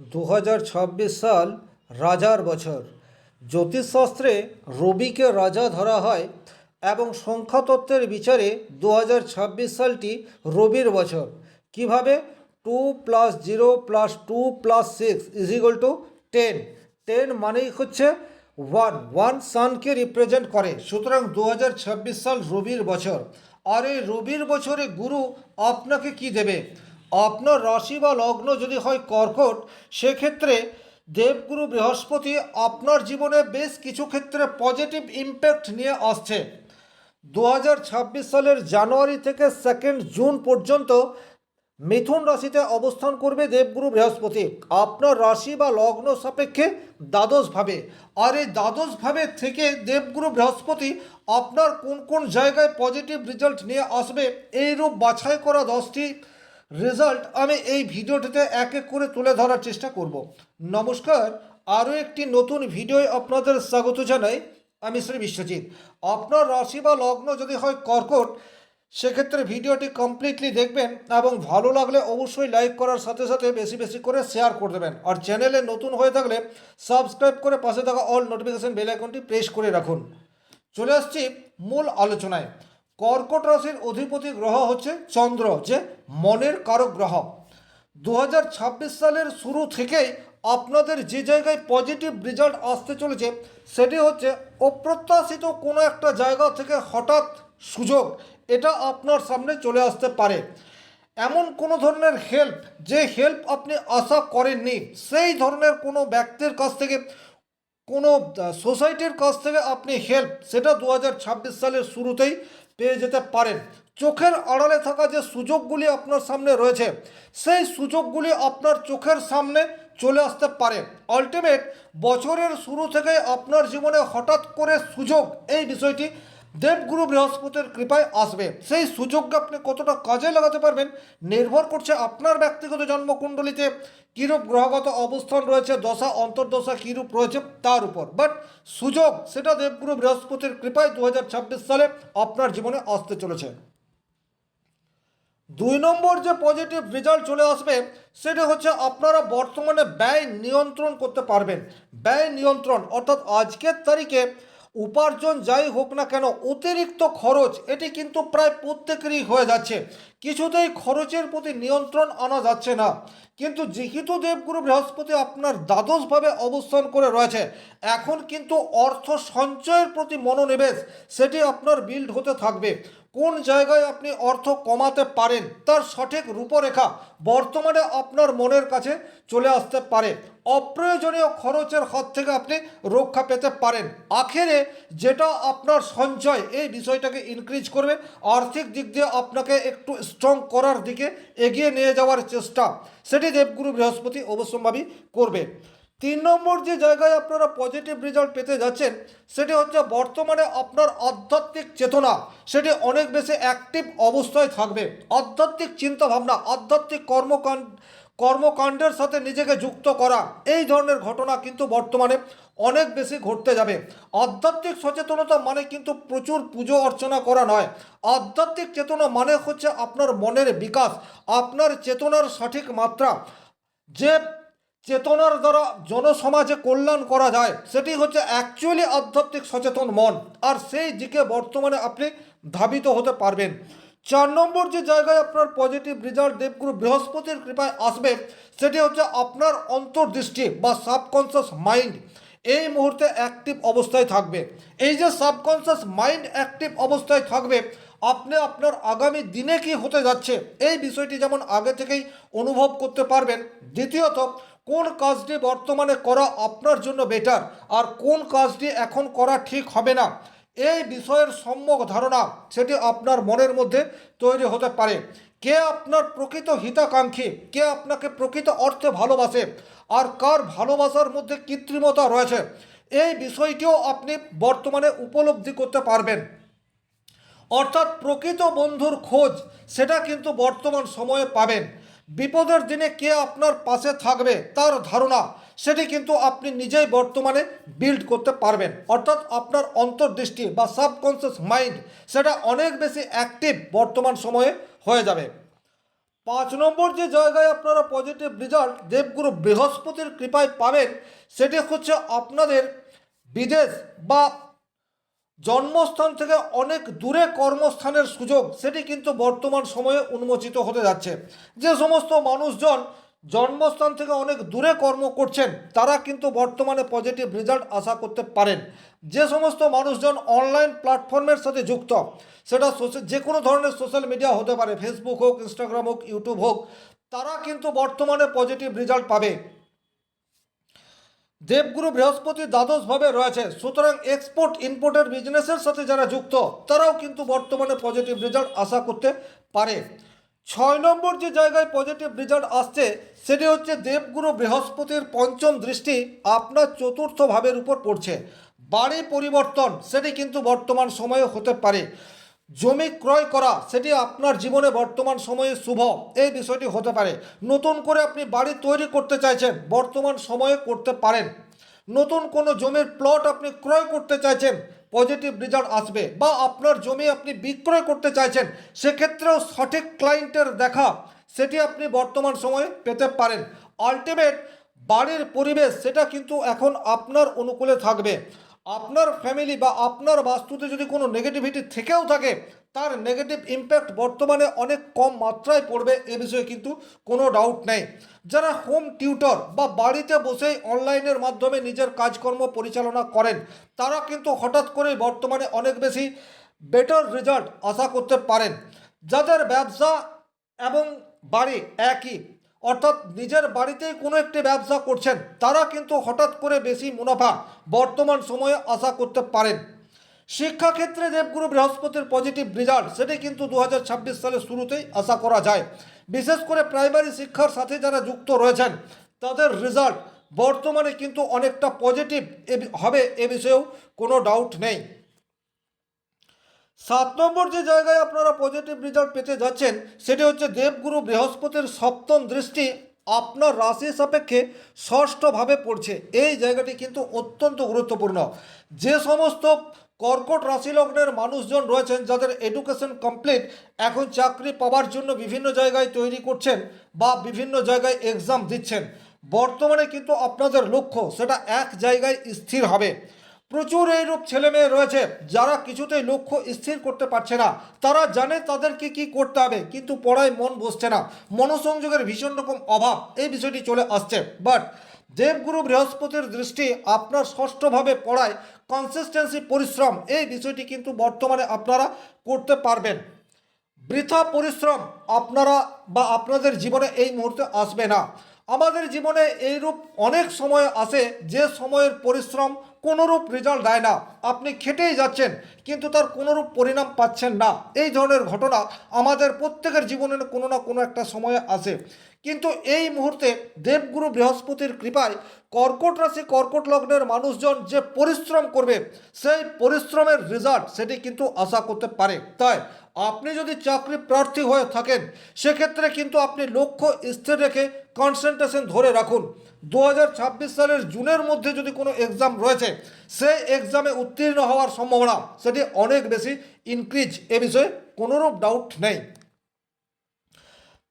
দু হাজার ছাব্বিশ সাল রাজার বছর। জ্যোতিষশাস্ত্রে রবিকে রাজা ধরা হয় এবং সংখ্যাতত্ত্বের বিচারে দু হাজার ছাব্বিশ সালটি রবির বছর। কীভাবে? Two plus zero plus two plus six is equal to ten. Ten মানেই হচ্ছে ওয়ান। ওয়ান সানকে রিপ্রেজেন্ট করে। সুতরাং দু হাজার ছাব্বিশ সাল রবির বছর। আর এই রবির বছরে গুরু আপনাকে কি দেবে? আপনার রাশি বা লগ্ন যদি হয় কর্কট, সেক্ষেত্রে দেবগুরু বৃহস্পতি আপনার জীবনে বেশ কিছু ক্ষেত্রে পজিটিভ ইম্প্যাক্ট নিয়ে আসছে। দু হাজার ছাব্বিশ সালের জানুয়ারি থেকে সেকেন্ড জুন পর্যন্ত মিথুন রাশিতে অবস্থান করবে দেবগুরু বৃহস্পতি। আপনার রাশি বা লগ্ন সাপেক্ষে দ্বাদশভাবে। আর এই দ্বাদশভাবে থেকে দেবগুরু বৃহস্পতি আপনার কোন কোন জায়গায় পজিটিভ রেজাল্ট নিয়ে আসবে, এইরূপ বাছাই করা দশটি রেজাল্ট আমি এই ভিডিওটিতে এক এক করে তুলে ধরার চেষ্টা করব। নমস্কার, আরও একটি নতুন ভিডিওয় আপনাদের স্বাগত জানাই। আমি শ্রী বিশ্বজিৎ। আপনার রাশি বা লগ্ন যদি হয় কর্কট, সেক্ষেত্রে ভিডিওটি কমপ্লিটলি দেখবেন এবং ভালো লাগলে অবশ্যই লাইক করার সাথে সাথে বেশি বেশি করে শেয়ার করে দেবেন। আর চ্যানেলে নতুন হয়ে থাকলে সাবস্ক্রাইব করে পাশে থাকা অল নোটিফিকেশান বেল আইকনটি প্রেস করে রাখুন। চলে আসছি মূল আলোচনায়। কর্কট রাশির অধিপতি গ্রহ হচ্ছে চন্দ্র, যে মনের কারক গ্রহ। দু হাজার ছাব্বিশ সালের শুরু থেকেই আপনাদের যে জায়গায় পজিটিভ রেজাল্ট আসতে চলেছে, সেটি হচ্ছে অপ্রত্যাশিত কোনো একটা জায়গা থেকে হঠাৎ সুযোগ, এটা আপনার সামনে চলে আসতে পারে। এমন কোনো ধরনের হেল্প যে হেল্প আপনি আশা করেননি, সেই ধরনের কোনো ব্যক্তির কাছ থেকে, কোনো সোসাইটির কাছ থেকে আপনি হেল্প সেটা দু হাজার ছাব্বিশ সালের শুরুতেই পেয়ে যেতে পারেন। চোখের আড়ালে থাকা যে সুযোগগুলি আপনার সামনে রয়েছে, সেই সুযোগগুলি আপনার চোখের সামনে চলে আসতে পারে। আলটিমেট বছরের শুরু থেকে আপনার জীবনে হঠাৎ করে সুযোগ, এই বিষয়টি দেবগুরু বৃহস্পতির কৃপায় আসবে। সেই সুযোগকে আপনি কতটা কাজে লাগাতে পারবেন নির্ভর করছে আপনার ব্যক্তিগত জন্মকুণ্ডলিতে কীরূপ গ্রহগত অবস্থান রয়েছে, দশা, অন্তর্দশা কীরূপ রয়েছে তার উপর। বাট সুযোগ, সেটা দেবগুরু বৃহস্পতির কৃপায় দু হাজার ছাব্বিশ সালে আপনার জীবনে আসতে চলেছে। দুই নম্বর যে পজিটিভ রেজাল্ট চলে আসবে, সেটা হচ্ছে আপনারা বর্তমানে ব্যয় নিয়ন্ত্রণ করতে পারবেন। ব্যয় নিয়ন্ত্রণ, অর্থাৎ আজকের তারিখে উপার্জন যাই হোক না কেন অতিরিক্ত খরচ এটি কিন্তু প্রায় প্রত্যেকেরই হয়ে যাচ্ছে। কিছুতেই খরচের প্রতি নিয়ন্ত্রণ আনা যাচ্ছে না। কিন্তু যেহেতু দেবগুরু বৃহস্পতি আপনার দ্বাদশভাবে অবস্থান করে রয়েছে। এখন কিন্তু অর্থ সঞ্চয়ের প্রতি মনোনিবেশ, সেটি আপনার বিল্ড হতে থাকবে। কোন জায়গায় আপনি অর্থ কমাতে পারেন, তার সঠিক রূপরেখা বর্তমানে আপনার মনের কাছে চলে আসতে পারে। অপ্রয়োজনীয় খরচের হাত থেকে আপনি রক্ষা পেতে পারেন। আখেরে যেটা আপনার সঞ্চয়, এই বিষয়টাকে ইনক্রিজ করবে। আর্থিক দিক দিয়ে আপনাকে একটু স্ট্রং করার দিকে এগিয়ে নিয়ে যাওয়ার চেষ্টা। সেটি দেবগুরু বৃহস্পতি অবশ্যম্ভাবী করবে। তিন নম্বর যে জায়গায় আপনারা পজিটিভ রেজাল্ট পেতে যাচ্ছেন, সেটি হচ্ছে বর্তমানে আপনার আধ্যাত্মিক চেতনা। সেটি অনেক বেশি অ্যাক্টিভ অবস্থায় থাকবে। আধ্যাত্মিক চিন্তাভাবনা, আধ্যাত্মিক কর্মকাণ্ড কর্মকাণ্ডের সাথে নিজেকে যুক্ত করা, এই ধরনের ঘটনা কিন্তু বর্তমানে অনেক বেশি ঘটতে যাবে। আধ্যাত্মিক সচেতনতা মানে কিন্তু প্রচুর পুজো অর্চনা করা নয়। আধ্যাত্মিক চেতনা মানে হচ্ছে আপনার মনের বিকাশ, আপনার চেতনার সঠিক মাত্রা। যে চেতনার দ্বারা জনসমাজে কল্যাণ করা যায়, সেটি হচ্ছে অ্যাকচুয়ালি আধ্যাত্মিক সচেতন মন। আর সেই দিকে বর্তমানে আপনি ধাবিত হতে পারবেন। চার নম্বর যে জায়গায় আপনার পজিটিভ রেজাল্ট দেবগুরু বৃহস্পতির কৃপায় আসবে, সেটি হচ্ছে আপনার অন্তর্দৃষ্টি বা সাবকনসিয়াস মাইন্ড এই মুহূর্তে অ্যাক্টিভ অবস্থায় থাকবে। এই যে সাবকনসিয়াস মাইন্ড অ্যাক্টিভ অবস্থায় থাকবে, আপনি আপনার আগামী দিনে কি হতে যাচ্ছে, এই বিষয়টি যেমন আগে থেকেই অনুভব করতে পারবেন। দ্বিতীয়ত, কোন কাজটি বর্তমানে করা আপনার জন্য বেটার আর কোন কাজটি এখন করা ঠিক হবে না? এই বিষয়ের সম্যক ধারণা সেটি আপনার মনের মধ্যে তৈরি হতে পারে। কে আপনার প্রকৃত হিতাকাঙ্ক্ষী? কে আপনাকে প্রকৃত অর্থে ভালোবাসে? আর কার ভালোবাসার মধ্যে কৃত্রিমতা রয়েছে? এই বিষয়টিও আপনি বর্তমানে উপলব্ধি করতে পারবেন। অর্থাৎ প্রকৃত বন্ধুর খোঁজ, সেটা কিন্তু বর্তমান সময়ে পাবেন। বিপদের দিনে কে আপনার পাশে থাকবে, তার ধারণা। সেটি কিন্তু আপনি নিজেই বর্তমানে বিল্ড করতে পারবেন। অর্থাৎ আপনার অন্তর্দৃষ্টি বা সাবকনসিয়াস মাইন্ড সেটা অনেক বেশি অ্যাক্টিভ বর্তমান সময়ে হয়ে যাবে। পাঁচ নম্বর যে জায়গায় আপনারা পজিটিভ রেজাল্ট দেবগুরু বৃহস্পতির কৃপায় পাবেন, সেটি হচ্ছে আপনাদের বিদেশ বা জন্মস্থান থেকে অনেক দূরে কর্মস্থানের সুযোগ, সেটি কিন্তু বর্তমান সময়ে উন্মোচিত হতে যাচ্ছে। যে সমস্ত মানুষজন জন্মস্থান থেকে অনেক দূরে কর্ম করছেন, তারা কিন্তু বর্তমানে পজিটিভ রেজাল্ট আশা করতে পারেন। যে সমস্ত মানুষজন অনলাইন প্ল্যাটফর্মের সাথে যুক্ত, সেটা যে কোনো ধরনের সোশ্যাল মিডিয়া হতে পারে ফেসবুক হোক ইনস্টাগ্রাম হোক ইউটিউব হোক, তারা কিন্তু বর্তমানে পজিটিভ রেজাল্ট পাবে। দেবগুরু বৃহস্পতি দ্বাদশভাবে রয়েছে, সুতরাং এক্সপোর্ট ইম্পোর্টের বিজনেসের সাথে যারা যুক্ত, তারাও কিন্তু বর্তমানে পজিটিভ রেজাল্ট আশা করতে পারে। ছয় নম্বর যে জায়গায় পজিটিভ রেজাল্ট আসছে, সেটি হচ্ছে দেবগুরু বৃহস্পতির পঞ্চম দৃষ্টি আপনার চতুর্থ ভাবের উপর পড়ছে। বাড়ি পরিবর্তন, সেটি কিন্তু বর্তমান সময়ে হতে পারে। জমি ক্রয় করা, সেটি আপনার জীবনে বর্তমান সময়ে শুভ, এই বিষয়টি হতে পারে। নতুন করে আপনি বাড়ি তৈরি করতে চাইছেন, বর্তমান সময়ে করতে পারেন। নতুন কোনো জমির প্লট আপনি ক্রয় করতে চাইছেন পজিটিভ রেজাল্ট আসবে বা আপনার জমি আপনি বিক্রয় করতে চাইছেন, সেক্ষেত্রেও সঠিক ক্লায়েন্টের দেখা, সেটি আপনি বর্তমান সময়ে পেতে পারেন। আলটিমেট বাড়ির পরিবেশ, সেটা কিন্তু এখন আপনার অনুকূলে থাকবে। আপনার ফ্যামিলি বা আপনার বাস্তুতে যদি কোনো নেগেটিভিটি থেকেও থাকে তার নেগেটিভ ইম্প্যাক্ট বর্তমানে অনেক কম মাত্রায় পড়বে এ বিষয়ে কিন্তু কোনো ডাউট নেই। যারা হোম টিউটর বা বাড়িতে বসেই অনলাইনের মাধ্যমে নিজের কাজকর্ম পরিচালনা করেন, তারা কিন্তু হঠাৎ করে বর্তমানে অনেক বেশি বেটার রেজাল্ট আশা করতে পারেন। যাদের ব্যবসা এবং বাড়ি একই, অর্থাৎ নিজের বাড়িতেই কোনো একটি ব্যবসা করছেন, তারা কিন্তু হঠাৎ করে বেশি মুনাফা বর্তমান সময়ে আশা করতে পারেন। শিক্ষাক্ষেত্রে দেবগুরু বৃহস্পতির পজিটিভ রেজাল্ট সেটি কিন্তু দু সালের শুরুতেই আশা করা যায়। বিশেষ করে প্রাইমারি শিক্ষার সাথে যারা যুক্ত রয়েছেন, তাদের রেজাল্ট বর্তমানে কিন্তু অনেকটা পজিটিভ হবে এ বিষয়েও কোনো ডাউট নেই। সাত নম্বর যে জায়গায় আপনারা পজিটিভ রেজাল্ট পেতে যাচ্ছেন, সেটি হচ্ছে দেবগুরু বৃহস্পতির সপ্তম দৃষ্টি আপনার রাশি সাপেক্ষে ষষ্ঠভাবে পড়ছে। এই জায়গাটি কিন্তু অত্যন্ত গুরুত্বপূর্ণ। যে সমস্ত কর্কট রাশি লগ্নের মানুষজন রয়েছেন যাদের এডুকেশন কমপ্লিট এখন চাকরি পাওয়ার জন্য বিভিন্ন জায়গায় তৈরি করছেন বা বিভিন্ন জায়গায় এক্সাম দিচ্ছেন। বর্তমানে কিন্তু আপনাদের লক্ষ্য সেটা এক জায়গায় স্থির হবে। প্রচুর এইরূপ ছেলে মেয়ে রয়েছে যারা কিছুতেই লক্ষ্য স্থির করতে পারছে না। তারা জানে তাদেরকে কি করতে হবে, কিন্তু পড়ায় মন বসছে না। মনোসংযোগের ভীষণ রকম অভাব এই বিষয়টি চলে আসছে। বাট দেবগুরু বৃহস্পতির দৃষ্টি আপনার ষষ্ঠভাবে পড়ায় কনসিস্টেন্সি পরিশ্রম, এই বিষয়টি কিন্তু বর্তমানে আপনারা করতে পারবেন। বৃথা পরিশ্রম আপনারা বা আপনাদের জীবনে এই মুহূর্তে আসবে না। আমাদের জীবনে এইরূপ অনেক সময় আসে যে সময়ের পরিশ্রম কোনোরূপ রেজাল্ট দেয় না। আপনি খেটেই যাচ্ছেন, কিন্তু তার কোনোরূপ পরিণাম পাচ্ছেন না। এই ধরনের ঘটনা আমাদের প্রত্যেকের জীবনের কোনো না কোনো একটা সময়ে আসে কিন্তু এই মুহূর্তে দেবগুরু বৃহস্পতির কৃপায় কর্কট রাশি, কর্কট লগ্নের মানুষজন যে পরিশ্রম করবে, সেই পরিশ্রমের রেজাল্ট সেটি কিন্তু আশা করতে পারে। তাই আপনি যদি চাকরি প্রার্থী হয়ে থাকেন, সেক্ষেত্রে কিন্তু আপনি লক্ষ্য স্থির রেখে কনসেন্ট্রেশন ধরে রাখুন। দু হাজার ছাব্বিশ সালের জুনের মধ্যে যদি কোনো এক্সাম রয়েছে, সেই এক্সামে উত্তীর্ণ হওয়ার সম্ভাবনা, সেটি অনেক বেশি ইনক্রিজ এ বিষয়ে কোনোরূপ ডাউট নেই।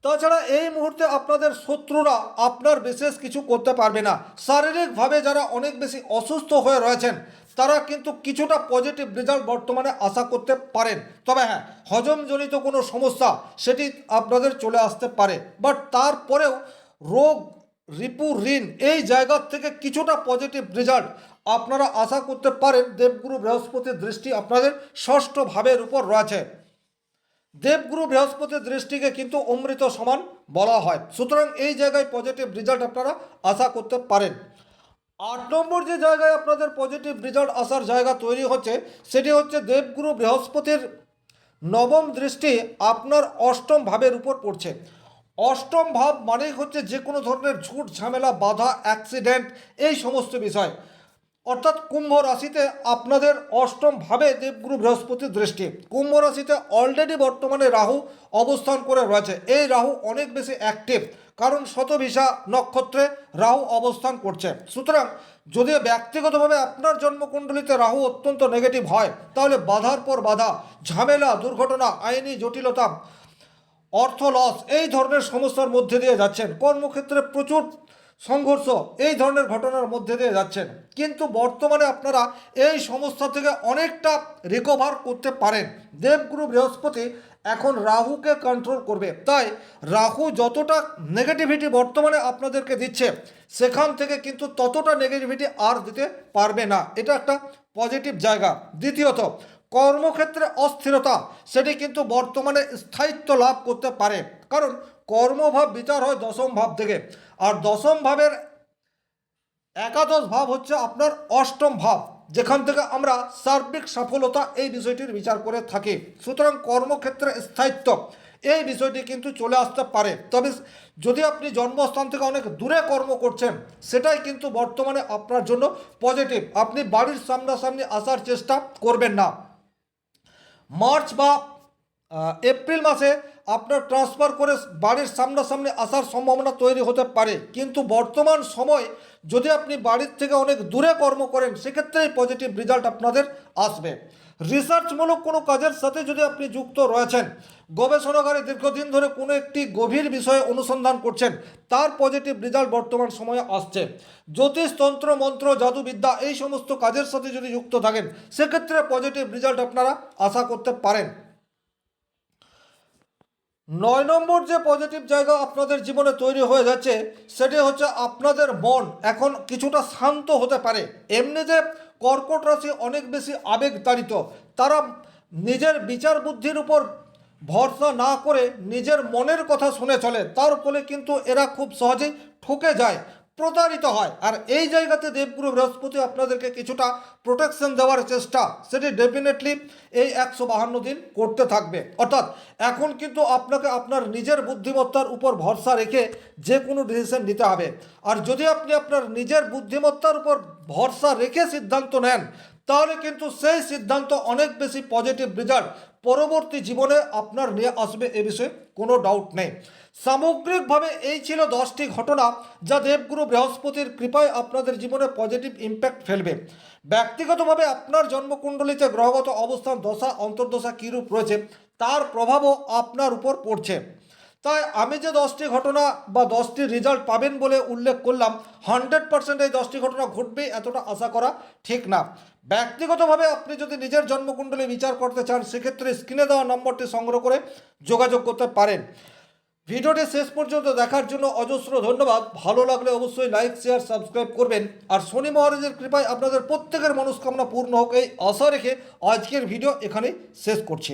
তাছাড়া এই মুহূর্তে আপনাদের শত্রুরা আপনার বিশেষ কিছু করতে পারবে না। শারীরিকভাবে যারা অনেক বেশি অসুস্থ হয়ে রয়েছেন তারা কিন্তু কিছুটা পজিটিভ রেজাল্ট বর্তমানে আশা করতে পারেন। তবে হ্যাঁ হজমজনিত কোনো সমস্যা সেটি আপনাদের চলে আসতে পারে। বাট তারপরেও রোগ, রিপু, ঋণ এই জায়গার থেকে কিছুটা পজিটিভ রেজাল্ট আপনারা আশা করতে পারেন। দেবগুরু বৃহস্পতির দৃষ্টি আপনাদের ষষ্ঠ ভাবের উপর রয়েছে। দেবগুরু বৃহস্পতির দৃষ্টিকে কিন্তু অমৃত সমান বলা হয়। সুতরাং এই জায়গায় পজিটিভ রেজাল্ট আপনারা আশা করতে পারেন। আট নম্বর যে জায়গায় আপনাদের পজিটিভ রেজাল্ট আসার জায়গা তৈরি হচ্ছে, সেটি হচ্ছে দেবগুরু বৃহস্পতির নবম দৃষ্টি আপনার অষ্টম ভাবের উপর পড়ছে। অষ্টম ভাব মানেই হচ্ছে যে কোনো ধরনের ঝুট ঝামেলা, বাধা অ্যাক্সিডেন্ট এই সমস্ত বিষয়। অর্থাৎ কুম্ভ রাশিতে আপনাদের অষ্টম ভাবে দেবগুরু বৃহস্পতির দৃষ্টি। কুম্ভ রাশিতে অলরেডি বর্তমানে রাহু অবস্থান করে রয়েছে। এই রাহু অনেক বেশি অ্যাক্টিভ কারণ শতভিসা নক্ষত্রে রাহু অবস্থান করছে। সুতরাং যদি ব্যক্তিগতভাবে আপনার জন্মকুণ্ডলিতে রাহু অত্যন্ত নেগেটিভ হয়, তাহলে বাধার পর বাধা, ঝামেলা, দুর্ঘটনা, আইনি জটিলতা, অর্থ লস এই ধরনের সমস্যার মধ্যে দিয়ে যাচ্ছেন। কর্মক্ষেত্রে প্রচুর সংঘর্ষ এই ধরনের ঘটনার মধ্যে দিয়ে যাচ্ছেন। কিন্তু বর্তমানে আপনারা এই সমস্যা থেকে অনেকটা রিকভার করতে পারেন। দেবগুরু বৃহস্পতি এখন রাহুকে কন্ট্রোল করবে। তাই রাহু যতটা নেগেটিভিটি বর্তমানে আপনাদেরকে দিচ্ছে, সেখান থেকে কিন্তু ততটা নেগেটিভিটি আর দিতে পারবে না। এটা একটা পজিটিভ জায়গা। দ্বিতীয়ত, কর্মক্ষেত্রে অস্থিরতা, সেটি কিন্তু বর্তমানে স্থায়িত্ব লাভ করতে পারে। কারণ কর্মভাব বিচার হয় দশম ভাব থেকে। আর দশম ভাবের একাদশ ভাব হচ্ছে আপনার অষ্টম ভাব, যেখান থেকে আমরা সার্বিক সফলতা এই বিষয়টির বিচার করে থাকি। সুতরাং কর্মক্ষেত্রে স্থায়িত্ব, এই বিষয়টি কিন্তু চলে আসতে পারে। তবে যদি আপনি জন্মস্থান থেকে অনেক দূরে কর্ম করছেন, সেটাই কিন্তু বর্তমানে আপনার জন্য পজিটিভ আপনি বাড়ির সামনাসামনি আসার চেষ্টা করবেন না। মার্চ বা এপ্রিল মাসে আপনার ট্রান্সফার করে বাড়ির সামনাসামনি আসার সম্ভাবনা তৈরি হতে পারে। কিন্তু বর্তমান সময় যদি আপনি বাড়ির থেকে অনেক দূরে কর্ম করেন, সেক্ষেত্রেই পজিটিভ রেজাল্ট আপনাদের আসবে। রিসার্চমূলক কোনো কাজের সাথে যদি আপনি যুক্ত রয়েছেন, গবেষণাগারে দীর্ঘদিন ধরে কোনো একটি গভীর বিষয়ে অনুসন্ধান করছেন, তার পজিটিভ রেজাল্ট বর্তমান সময়ে আসছে। জ্যোতিষ, তন্ত্র, মন্ত্র, জাদুবিদ্যা এই সমস্ত কাজের সাথে যদি যুক্ত থাকেন, সেক্ষেত্রে পজিটিভ রেজাল্ট আপনারা আশা করতে পারেন। নয় নম্বর যে পজিটিভ জায়গা আপনাদের জীবনে তৈরি হয়ে যাচ্ছে সেটি হচ্ছে আপনাদের মন এখন কিছুটা শান্ত হতে পারে। এমনি যে কর্কট রাশি অনেক বেশি আবেগতাড়িত, তারা নিজের বিচার বুদ্ধির উপর ভরসা না করে নিজের মনের কথা শুনে চলে। তার ফলে কিন্তু এরা খুব সহজেই ঠকে যায়। প্রতারিত হয়। আর এই জায়গাতে দেবগুরু বৃহস্পতি আপনাদেরকে কিছুটা প্রোটেকশন দেওয়ার চেষ্টা, সেটি ডেফিনেটলি এই একশো বাহান্ন দিন করতে থাকবে। অর্থাৎ এখন কিন্তু আপনাকে আপনার নিজের বুদ্ধিমত্তার উপর ভরসা রেখে যে কোনো ডিসিশন নিতে হবে। আর যদি আপনি আপনার নিজের বুদ্ধিমত্তার উপর ভরসা রেখে সিদ্ধান্ত নেন, তাহলে কিন্তু সেই সিদ্ধান্ত অনেক বেশি পজিটিভ রেজাল্ট পরবর্তী জীবনে আপনার নিয়ে আসবে এ বিষয়ে কোনো ডাউট নেই। সামগ্রিকভাবে এই ছিল দশটি ঘটনা যা দেবগুরু বৃহস্পতির কৃপায় আপনাদের জীবনে পজিটিভ ইম্প্যাক্ট ফেলবে। ব্যক্তিগতভাবে আপনার জন্মকুণ্ডলিতে গ্রহগত অবস্থান দশা, অন্তর্দশা কীরূপ রয়েছে, তার প্রভাবও আপনার উপর পড়ছে। তাই আমি যে দশটি ঘটনা বা দশটি রেজাল্ট পাবেন বলে উল্লেখ করলাম হান্ড্রেড পার্সেন্ট এই দশটি ঘটনা ঘটবে এতটা আশা করা ঠিক না। ব্যক্তিগতভাবে আপনি যদি নিজের জন্মকুণ্ডলী বিচার করতে চান, সেক্ষেত্রে স্ক্রিনে দেওয়া নম্বরটি সংগ্রহ করে যোগাযোগ করতে পারেন। ভিডিওটি শেষ পর্যন্ত দেখার জন্য অজস্র ধন্যবাদ। ভালো লাগলে অবশ্যই লাইক, শেয়ার, সাবস্ক্রাইব করবেন। আর শনি মহারাজের কৃপায় আপনাদের প্রত্যেকের মনস্কামনা পূর্ণ হোক এই আশা রেখে আজকের ভিডিও এখানে শেষ করছি।